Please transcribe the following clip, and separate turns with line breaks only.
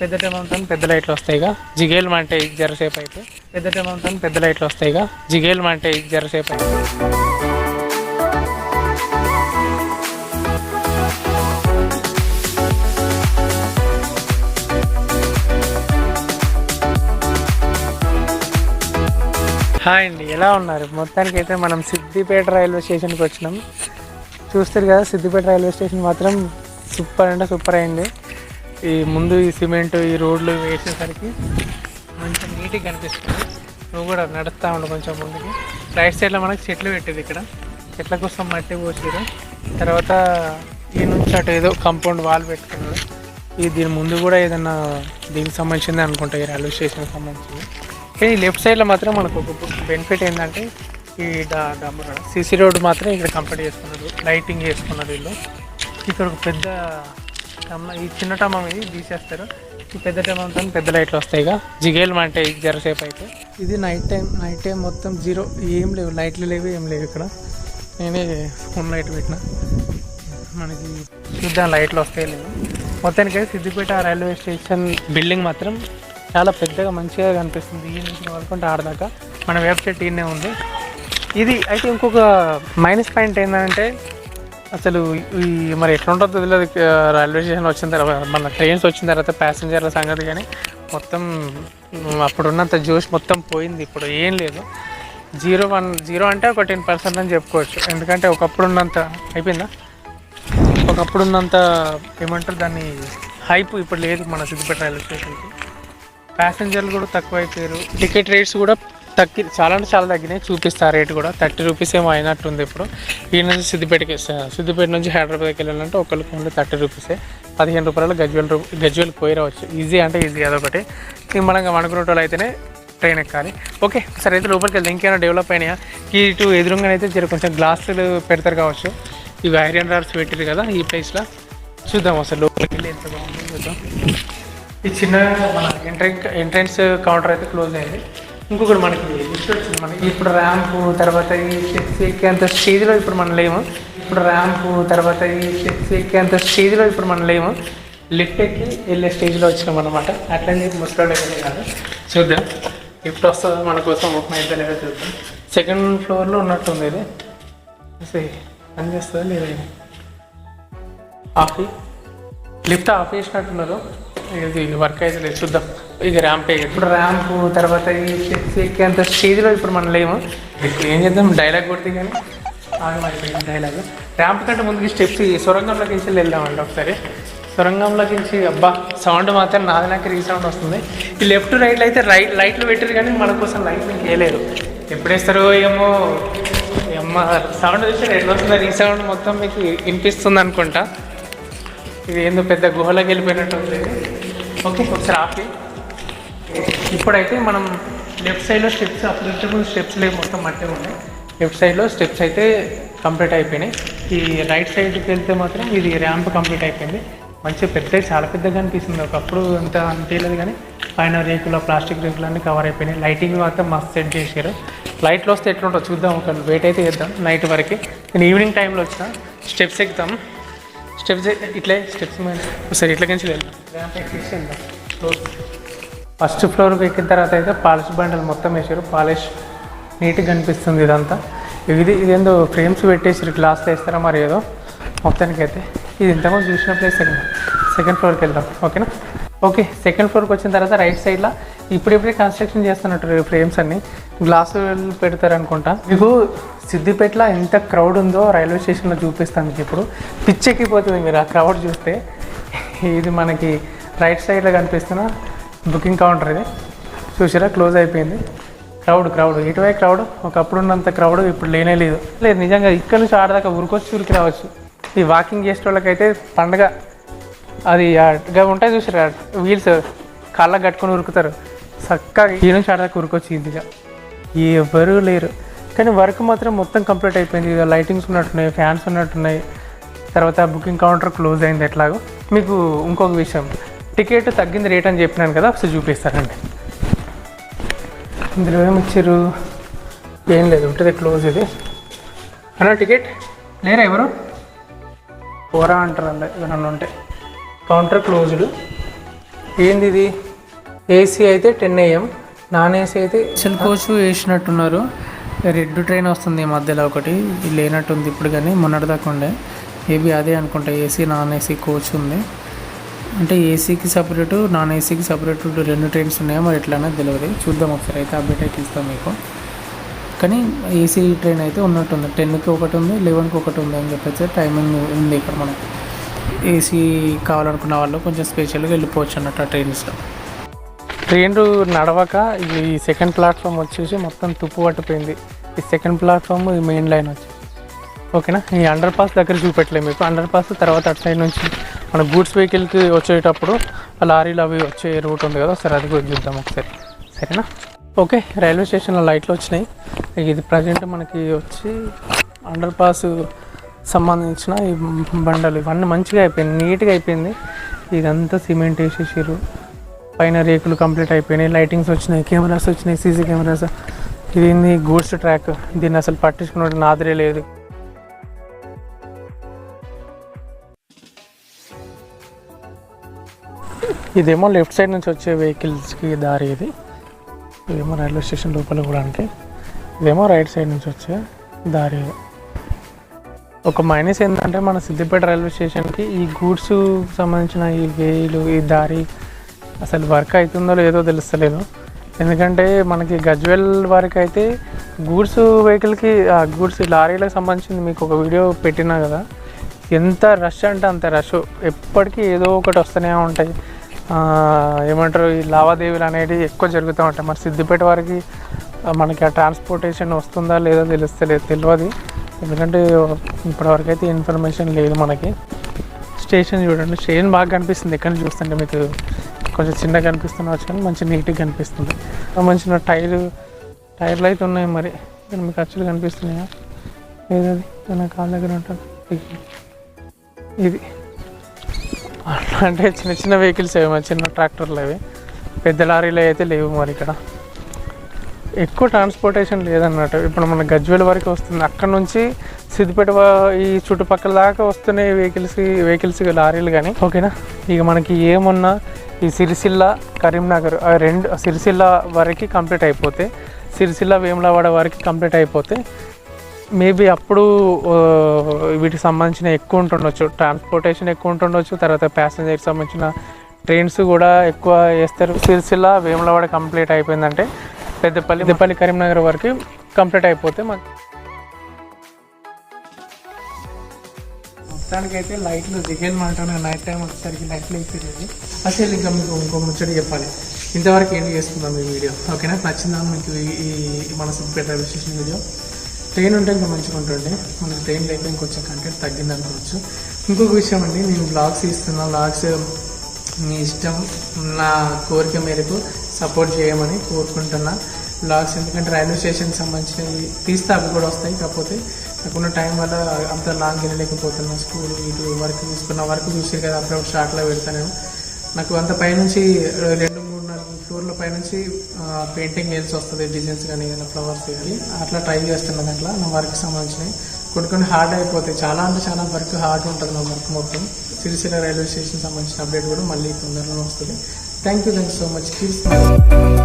పెద్ద టమాటా పెద్ద లైట్లు వస్తాయిగా జిగేలు అంటే జరసేపు అయితే. పెద్ద టమాటా పెద్ద లైట్లు వస్తాయిగా జిగేలు అంటే జరసేపు అయితే. హాయ్ అండి ఎలా ఉన్నారు? మొత్తానికి అయితే మనం సిద్దిపేట రైల్వే స్టేషన్కి వచ్చినాం. చూస్తారు కదా సిద్దిపేట రైల్వే స్టేషన్ మాత్రం సూపర్ అంటే సూపర్ అయింది. ఈ ముందు ఈ సిమెంట్ ఈ రోడ్లు వేసేసరికి మంచి నీట్గా కనిపిస్తుంది. నువ్వు కూడా నడుస్తూ ఉండు కొంచెం ముందుకి. రైట్ సైడ్లో మనకి చెట్లు పెట్టేది ఇక్కడ. చెట్ల కోసం మట్టి పోసారు తర్వాత ఈ నుంచి అటు ఏదో కాంపౌండ్ వాల్ పెట్టుకున్నారు. ఈ దీని ముందు కూడా ఏదన్నా దీనికి సంబంధించింది అనుకుంటా ఈ రైల్వే స్టేషన్కి సంబంధించింది. కానీ లెఫ్ట్ సైడ్లో మాత్రం మనకు ఒక బెనిఫిట్ ఏంటంటే ఈ సిసి రోడ్ మాత్రం ఇక్కడ కంప్లీట్ చేసుకున్నారు. లైటింగ్ చేసుకున్నారు వీళ్ళు. ఇక్కడ ఒక పెద్ద టమ్మ ఈ చిన్న టమ్మం ఇది తీసేస్తారు. ఈ పెద్ద టమ్మంతో పెద్ద లైట్లు వస్తాయిగా జిగేలు అంటే జరసేపు అయితే. ఇది నైట్ టైం నైట్ టైం మొత్తం జీరో ఏం లేవు లైట్లు లేవు ఏం లేవు ఇక్కడ. నేనే ఫోన్ లైట్ పెట్టిన. మనకి చూద్దాం లైట్లు వస్తాయి లేవు. మొత్తానికి అయితే సిద్దిపేట రైల్వే స్టేషన్ బిల్డింగ్ మాత్రం చాలా పెద్దగా మంచిగా కనిపిస్తుంది. ఈ నుంచి వరకుంటే ఆడదాకా. మన వెబ్సైట్ ఈయనే ఉంది. ఇది అయితే ఇంకొక మైనస్ పాయింట్ ఏంటంటే అసలు ఈ మరి ఎట్లా ఉంటుందో తెలియదు రైల్వే స్టేషన్ వచ్చిన తర్వాత మన ట్రైన్స్ వచ్చిన తర్వాత ప్యాసింజర్ల సంగతి కానీ మొత్తం అప్పుడున్నంత జోష్ మొత్తం పోయింది. ఇప్పుడు ఏం లేదు. జీరో వన్ జీరో అంటే ఒక టెన్ పర్సెంట్ అని చెప్పుకోవచ్చు. ఎందుకంటే ఒకప్పుడు ఉన్నంత అయిపోయిందా? ఒకప్పుడు ఉన్నంత ఏమంటారు దాన్ని హైప్ ఇప్పుడు లేదు మన సిద్దిపేట రైల్వే స్టేషన్కి. ప్యాసింజర్లు కూడా తక్కువ అయిపోయారు టికెట్ రేట్స్ కూడా తగ్గి చాలా అంటే చాలా తగ్గినాయి. చూపిస్తా రేట్ కూడా. థర్టీ రూపీస్ ఏమో అయినట్టుంది ఇప్పుడు. ఈ నుంచి సిద్దిపేటకి సిద్దిపేట నుంచి హైదరాబాద్కి వెళ్ళాలంటే ఒకరికి ఓన్లీ థర్టీ రూపీసే. పదిహేను రూపాయలు గజ్వెల్ రూ గజ్వేల్ పోయి రావచ్చు. ఈజీ అంటే ఈజీ అదొకటి. ఒకటి మనం అనుకునే వాళ్ళు అయితేనే ట్రైన్ ఎక్కాలి. ఓకే సరే అయితే లోపలికి వెళ్తే ఇంకేమైనా డెవలప్ అయినాయా? ఈ ఇటు ఎదురుగానైతే జర కొంచెం గ్లాసులు పెడతారు కావచ్చు. ఇవి ఐరన్ రాడ్స్ పెట్టారు కదా ఈ ప్లేస్లో. చూద్దాం అసలు లోపలికి వెళ్ళి ఎంత బాగుందో చూద్దాం. ఈ చిన్న మన ఎంట్రెన్స్ కౌంటర్ అయితే క్లోజ్ అయింది. ఇంకొకటి మనకి లిస్ట్ వచ్చింది మనకి. ఇప్పుడు ర్యాంపు తర్వాత ఈ స్టెప్స్ ఎక్కేంత స్టేజ్లో ఇప్పుడు మనం లేము. ఇప్పుడు ర్యాంపు తర్వాత ఈ స్టెప్స్ ఎక్కేంత స్టేజ్లో ఇప్పుడు మనం లేము. లిఫ్ట్ ఎక్కి వెళ్ళే స్టేజ్లో వచ్చినాం అనమాట అట్లని చెప్పి ముసలి కాదు చూద్దాం. లిఫ్ట్ వస్తుందో మన కోసం ఓపెన్ అయితే లేదో చూద్దాం సెకండ్ ఫ్లోర్లో ఉన్నట్టుంది ఇది. పని చేస్తుందా లేదా ఆఫీ లిఫ్ట్ ఆఫ్ చేసినట్టున్నారు. ఇది వర్క్ అయితే లేదు. చూద్దాం. ఇది ర్యాంప్ ఇప్పుడు ర్యాంప్ తర్వాత ఈ స్టెప్స్ స్టేజ్లో ఇప్పుడు మనం లేము. ఇప్పుడు ఏం చేద్దాం? డైలాగ్ కొడితే కానీ ఆగమైపోయింది డైలాగ్ ర్యాంప్ కంటే ముందుకి స్టెప్స్ సొరంగంలోకి వెళ్ళి వెళ్దామండి ఒకసారి. సొరంగంలోకి నుంచి అబ్బా సౌండ్ మాత్రం నాది నాకు రీసౌండ్ వస్తుంది. ఈ లెఫ్ట్ రైట్లో అయితే రైట్ లైట్లు పెట్టారు కానీ మన కోసం లైట్లు వేయలేరు ఎప్పుడేస్తారో ఏమో? అమ్మ సౌండ్ చూసి ఎట్లా వస్తుందో రీసౌండ్ మొత్తం మీకు వినిపిస్తుంది అనుకుంటా. ఇది ఏందో పెద్ద గుహలోకి వెళ్ళిపోయినట్టు ఉంది. ఓకే ఒకసారి ఆపి. ఇప్పుడైతే మనం లెఫ్ట్ సైడ్లో స్టెప్స్ అప్పుడు స్టెప్స్ లేవు మొత్తం మట్టి ఉన్నాయి. లెఫ్ట్ సైడ్లో స్టెప్స్ అయితే కంప్లీట్ అయిపోయినాయి. ఈ రైట్ సైడ్కి వెళ్తే మాత్రం ఇది ర్యాంప్ కంప్లీట్ అయిపోయింది. మంచి పెద్ద చాలా పెద్దగా అనిపిస్తుంది. ఒకప్పుడు అంత అనిపించలేదు కానీ పైన రేకులు ప్లాస్టిక్ రేకులు అన్నీ కవర్ అయిపోయినాయి. లైటింగ్ మాత్రం మస్తు సెట్ చేశారు. లైట్లు వస్తే ఎట్లుంటుందో చూద్దాం. ఒక వెయిట్ అయితే చేద్దాం నైట్ వరకు. నేను ఈవినింగ్ టైంలో వచ్చిన. స్టెప్స్ ఎక్కుతాం. స్టెప్స్ ఇట్లే స్టెప్స్ మీద. సరే ఇట్లా నుంచి వెళ్దాం. ర్యాంప్ ఎక్కేసి వెళ్దాం ఫస్ట్ ఫ్లోర్కి ఎక్కిన తర్వాత అయితే పాలిష్ బండలు మొత్తం వేసారు పాలిష్ నీట్గా కనిపిస్తుంది ఇదంతా. ఇది ఇదేందో ఫ్రేమ్స్ పెట్టేసారు గ్లాస్లో వేస్తారా మరి ఏదో. మొత్తానికి అయితే ఇది ఇంతకుముందు చూసిన ప్లేస్ సెకండ్ సెకండ్ ఫ్లోర్కి వెళ్దాం. ఓకేనా? ఓకే సెకండ్ ఫ్లోర్కి వచ్చిన తర్వాత రైట్ సైడ్లో ఇప్పుడిప్పుడే కన్స్ట్రక్షన్ చేస్తున్నట్టు ఫ్రేమ్స్ అన్ని. గ్లాస్ పెడతారు అనుకుంటా మీకు సిద్దిపేటలో ఎంత క్రౌడ్ ఉందో రైల్వే స్టేషన్లో చూపిస్తాను మీకు ఇప్పుడు. పిచ్చెక్కిపోతుంది మీరు ఆ క్రౌడ్ చూస్తే. ఇది మనకి రైట్ సైడ్లో కనిపిస్తున్న బుకింగ్ కౌంటర్ ఇది. చూసారా క్లోజ్ అయిపోయింది. Crowd crowd. ఇటువై క్రౌడ్ ఒకప్పుడు ఉన్నంత క్రౌడ్ ఇప్పుడు లేనే లేదు. లేదు నిజంగా ఇక్కడ నుంచి ఆడదాకా ఉరికొచ్చి ఉరికి రావచ్చు. ఈ వాకింగ్ చేసే వాళ్ళకైతే పండగ అది ఉంటాయి చూసారా వీల్స్ కాళ్ళకు కట్టుకొని ఉరుకుతారు. చక్కగా ఈ నుంచి ఆడదాకా ఉరికొచ్చి ఇక ఎవరు లేరు. కానీ వర్క్ మాత్రం మొత్తం కంప్లీట్ అయిపోయింది. ఇక లైటింగ్స్ ఉన్నట్టున్నాయి ఫ్యాన్స్ ఉన్నట్టున్నాయి. తర్వాత బుకింగ్ కౌంటర్ క్లోజ్ అయింది ఎట్లాగో. మీకు ఇంకొక విషయం. టికెట్ తగ్గింది రేట్ అని చెప్పినాను కదా ఒకసారి చూపిస్తారండి ఇందులో ఏమొచ్చారు? ఏం లేదు ఉంటుంది క్లోజ్ ఇది. అన్న టికెట్? లేరా ఎవరు? పోరా అంటారు అండి ఏమన్నా ఉంటే. Counter closed. ఏంది ఇది? ఏసీ అయితే టెన్ ఏఎం నాన్ ఏసీ అయితే స్పెషల్ కోచ్ వేసినట్టున్నారు. రెడ్ ట్రైన్ వస్తుంది ఈ మధ్యలో ఒకటి లేనట్టుంది ఇప్పుడు కానీ మొన్నటిదాకా ఉండే. మేబీ అదే అనుకుంటా ఏసీ నాన్ ఏసీ కోచ్ ఉంది. అంటే ఏసీకి సపరేటు నాన్ ఏసీకి సపరేట్ రెండు ట్రైన్స్ ఉన్నాయో? మరి ఎట్లానే తెలియదు. చూద్దాం ఒకసారి. అయితే అప్డేట్ అయితే ఇస్తాం మీకు. కానీ ఏసీ ట్రైన్ అయితే ఉన్నట్టుంది. టెన్కి ఒకటి ఉంది లెవెన్కి ఒకటి ఉంది అని చెప్పేసి టైమింగ్ ఉంది ఇక్కడ మనకి. ఏసీ కావాలనుకున్న వాళ్ళు కొంచెం స్పెషల్గా వెళ్ళిపోవచ్చు అన్నట్టు ఆ ట్రైన్స్లో ట్రైన్ నడవక ఈ సెకండ్ ప్లాట్ఫామ్ వచ్చేసి మొత్తం తుప్పు పట్టిపోయింది. ఈ సెకండ్ ప్లాట్ఫామ్ ఈ మెయిన్ లైన్ వచ్చి. ఓకేనా? ఈ అండర్ పాస్ దగ్గర చూపెట్టలేదు మీకు అండర్ పాస్ తర్వాత అటు సైడ్ నుంచి మన గూడ్స్ వెహికల్కి వచ్చేటప్పుడు ఆ లారీలు అవి వచ్చే రూట్ ఉంది కదా సరే అది కూడా చూద్దాం ఒకసారి. సరేనా? ఓకే రైల్వే స్టేషన్లో లైట్లు వచ్చినాయి. ఇది ప్రజెంట్ మనకి వచ్చి అండర్ పాస్ సంబంధించిన ఈ బండలు ఇవన్నీ మంచిగా అయిపోయింది నీట్గా అయిపోయింది. ఇదంతా సిమెంట్ వేసేసారు పైన రేకులు కంప్లీట్ అయిపోయినాయి లైటింగ్స్ వచ్చినాయి కెమెరాస్ వచ్చినాయి సీసీ కెమెరాస్. ఇది గూడ్స్ ట్రాక్? దీన్ని అసలు పట్టించుకున్న నాదరే లేదు. ఇదేమో లెఫ్ట్ సైడ్ నుంచి వచ్చే వెహికల్స్కి దారి ఇది. ఇదేమో రైల్వే స్టేషన్ లోపల కూడా ఇదేమో రైట్ సైడ్ నుంచి వచ్చే దారి ఇది. ఒక మైనస్ ఏంటంటే మన సిద్దిపేట రైల్వే స్టేషన్కి ఈ గూడ్స్ సంబంధించిన ఈ వేలు ఈ దారి అసలు వర్క్ అవుతుందో లేదో తెలుస్తలేదు. ఎందుకంటే మనకి గజ్వెల్ వరకు అయితే గూడ్స్ వెహికల్కి గూడ్స్ లారీలకు సంబంధించింది మీకు ఒక వీడియో పెట్టినా కదా. ఎంత రష్ అంటే అంత రష్ ఎప్పటికీ ఏదో ఒకటి వస్తూనే ఉంటాయి. ఏమంటారు ఈ లావాదేవీలు అనేవి ఎక్కువ జరుగుతూ ఉంటాయి. మరి సిద్దిపేట వారికి మనకి ఆ ట్రాన్స్పోర్టేషన్ వస్తుందా లేదో తెలుస్తలేదు తెలియదు ఎందుకంటే ఇప్పటివరకు అయితే ఇన్ఫర్మేషన్ లేదు మనకి. స్టేషన్ చూడండి. స్టేషన్ బాగా కనిపిస్తుంది. ఎక్కడ చూస్తుంటే మీకు కొంచెం చిన్నగా కనిపిస్తుండవచ్చు కానీ మంచి నీట్గా కనిపిస్తుంది. మంచి టైర్ టైర్లు అయితే ఉన్నాయి మరి. ఇక్కడ మీకు అచ్చులు కనిపిస్తున్నాయా? ఏదది? నా కాళ్ళ దగ్గర ఉంటుంది? ఇది. అంటే చిన్న చిన్న వెహికల్స్ ఏమో చిన్న ట్రాక్టర్లు అవి. పెద్ద లారీలు అయితే లేవు మరి ఇక్కడ. ఎక్కువ ట్రాన్స్పోర్టేషన్ లేదన్నట్టు. ఇప్పుడు మన గజ్వేల్ వరకు వస్తుంది. అక్కడ నుంచి సిద్దిపేట ఈ చుట్టుపక్కల దాకా వస్తున్నాయి వెహికల్స్ వెహికల్స్ లారీలు కానీ. ఓకేనా? ఇక మనకి ఏమున్నా ఈ సిరిసిల్ల కరీంనగర్ ఆ రెండు సిరిసిల్ల వరకు కంప్లీట్ అయిపోతే సిరిసిల్ల వేములవాడ వరకు కంప్లీట్ అయిపోతే మేబీ అప్పుడు వీటికి సంబంధించిన ఎక్కువ ఉంటుండొచ్చు. ట్రాన్స్పోర్టేషన్ ఎక్కువ ఉంటుండొచ్చు. తర్వాత ప్యాసింజర్కి సంబంధించిన ట్రైన్స్ కూడా ఎక్కువ వేస్తారు. సిరిసిల్ల వేములవాడ కంప్లీట్ అయిపోయిందంటే పెద్దపల్లి పెద్దపల్లి కరీంనగర్ వరకు కంప్లీట్ అయిపోతే మాకు మొత్తానికి అయితే లైట్లు దిగేది మాట్లాడిన నైట్ టైం వచ్చేసరికి లైట్లు అయిపోయింది అసలు ఇంకా మీకు ఇంకో ముచ్చట చెప్పాలి. ఇంతవరకు ఏంటి చేస్తున్నాం ఈ వీడియో? ఓకేనా? నచ్చిందా మీకు ఈ- ఈ మన Siddipet railway station video? Train ఉంటే ఇంకా మంచిగా ఉంటుండే. మనకి ట్రైన్ లేక ఇంకొంచెం కంటెంట్ తగ్గింది అనుకోవచ్చు ఇంకొక విషయం అండి నేను బ్లాగ్స్ ఇస్తున్నా బ్లాగ్స్ మీ ఇష్టం నా కోరిక మేరకు సపోర్ట్ చేయమని కోరుకుంటున్నా. బ్లాగ్స్ ఎందుకంటే రైల్వే స్టేషన్ సంబంధించినవి తీస్తే అవి కూడా వస్తాయి కాకపోతే నాకున్న టైం వల్ల అంత లాంగ్ వెళ్ళలేకపోతున్నా. స్కూల్ ఇటు వర్క్ చూసుకున్న వర్క్ చూసి కదా అప్పుడప్పుడు షార్ట్లో పెడతాను నాకు అంత పైనుంచి రెండు పైనుంచి పెయింటింగ్ వేయాల్సి వస్తుంది డిజైన్స్ కానీ ఏదైనా ఫ్లవర్స్ కానీ అట్లా ట్రై చేస్తున్నాను అట్లా నా వర్క్ సంబంధించినవి. కొన్ని కొన్ని హార్డ్ అయిపోతాయి. చాలా అంటే చాలా వర్క్ హార్డ్ ఉంటుంది నా వర్క్ మొత్తం. సిరిసిల్ల రైల్వే స్టేషన్ సంబంధించిన అప్డేట్ కూడా మళ్ళీ తొందరలో వస్తుంది. Thank you thank so much keep